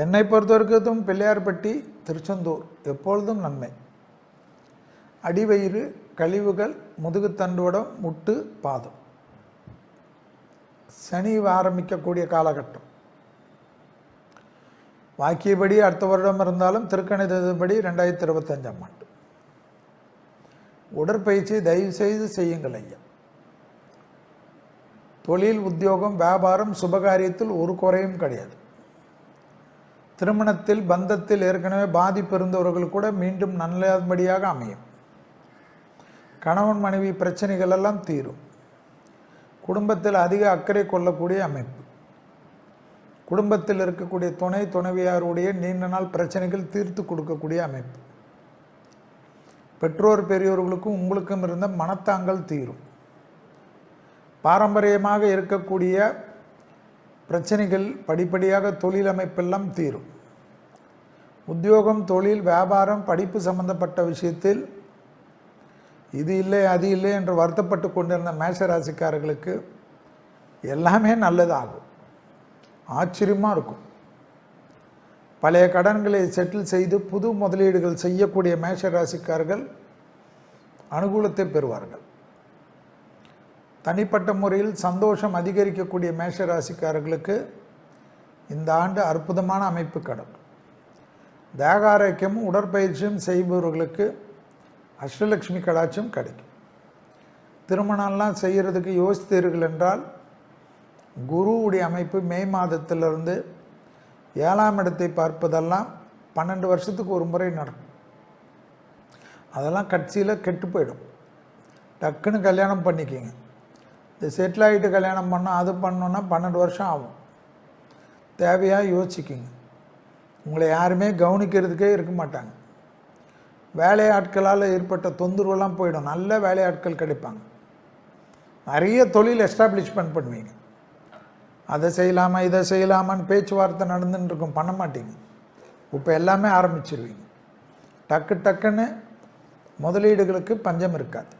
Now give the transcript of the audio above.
என்னை பொறுத்தவரைக்கும் பிள்ளையார்பட்டி திருச்செந்தூர் எப்பொழுதும் நன்மை. அடிவயிறு கழிவுகள் முதுகுத்தண்டுவடம் முட்டு பாதம். சனி ஆரம்பிக்கக்கூடிய காலகட்டம். வாக்கியபடி அடுத்த வருடம் இருந்தாலும் திருக்கணிதப்படி ரெண்டாயிரத்தி இருபத்தஞ்சாம் ஆண்டு. உடற்பயிற்சி தயவு செய்து செய்யுங்கள் ஐயா. தொழில் உத்தியோகம் வியாபாரம் சுபகாரியத்தில் ஒரு குறையும் கிடையாது. திருமணத்தில் பந்தத்தில் ஏற்கனவே பாதிப்பு இருந்தவர்கள் கூட மீண்டும் நல்லபடியாக அமையும். கணவன் மனைவி பிரச்சனைகள் எல்லாம் தீரும். குடும்பத்தில் அதிக அக்கறை கொள்ளக்கூடிய அமைப்பு. குடும்பத்தில் இருக்கக்கூடிய துணை துணைவியாருடைய நீண்ட நாள் பிரச்சனைகள் தீர்த்து கொடுக்கக்கூடிய அமைப்பு. பெற்றோர் பெரியோர்களுக்கும் உங்களுக்கும் இருந்த மனத்தாங்கல் தீரும். பாரம்பரியமாக இருக்கக்கூடிய பிரச்சனைகள் படிப்படியாக தொழில் அமைப்பெல்லாம் தீரும். உத்தியோகம் தொழில் வியாபாரம் படிப்பு சம்பந்தப்பட்ட விஷயத்தில் இது இல்லை அது இல்லை என்று வருத்தப்பட்டு கொண்டிருந்த மேஷராசிக்காரர்களுக்கு எல்லாமே நல்லதாகும். ஆச்சரியமாக இருக்கும். பழைய கடன்களை செட்டில் செய்து புது முதலீடுகள் செய்யக்கூடிய மேஷராசிக்காரர்கள் அனுகூலத்தை பெறுவார்கள். தனிப்பட்ட முறையில் சந்தோஷம் அதிகரிக்கக்கூடிய மேஷராசிக்காரர்களுக்கு இந்த ஆண்டு அற்புதமான அமைப்பு கிடக்கும் தேகாரோக்கியமும் உடற்பயிற்சியும் செய்பவர்களுக்கு அஷ்டலட்சுமி கடாட்சியும் கிடைக்கும். திருமணம்லாம் செய்கிறதுக்கு யோசித்தீர்கள் என்றால் குருவுடைய அமைப்பு மே மாதத்திலிருந்து ஏழாம் இடத்தை பார்ப்பதெல்லாம் பன்னெண்டு வருஷத்துக்கு ஒரு முறை நடக்கும். அதெல்லாம் கட்சியில் கெட்டு போயிடும். டக்குன்னு கல்யாணம் பண்ணிக்கிங்க. இந்த செட்டில் ஆகிட்டு கல்யாணம் பண்ணோம் அது பண்ணோன்னா பன்னெண்டு வருஷம் ஆகும். தேவையாக யோசிக்கிங்க உங்களை யாருமே கவனிக்கிறதுக்கே இருக்க மாட்டாங்க. வேலையாட்களால் ஏற்பட்ட தொந்தரவுலாம் போயிடும். நல்ல வேலையாட்கள் கிடைப்பாங்க. நிறைய தொழில் எஸ்டாப்ளிஷ்மெண்ட் பண்ணுவீங்க. அதை செய்யலாமா இதை செய்யலாமான்னு பேச்சுவார்த்தை நடந்துன்னு இருக்கும். பண்ண மாட்டீங்க. இப்போ எல்லாமே ஆரம்பிச்சிருவீங்க. டக்கு டக்குன்னு முதலீடுகளுக்கு பஞ்சம் இருக்காது.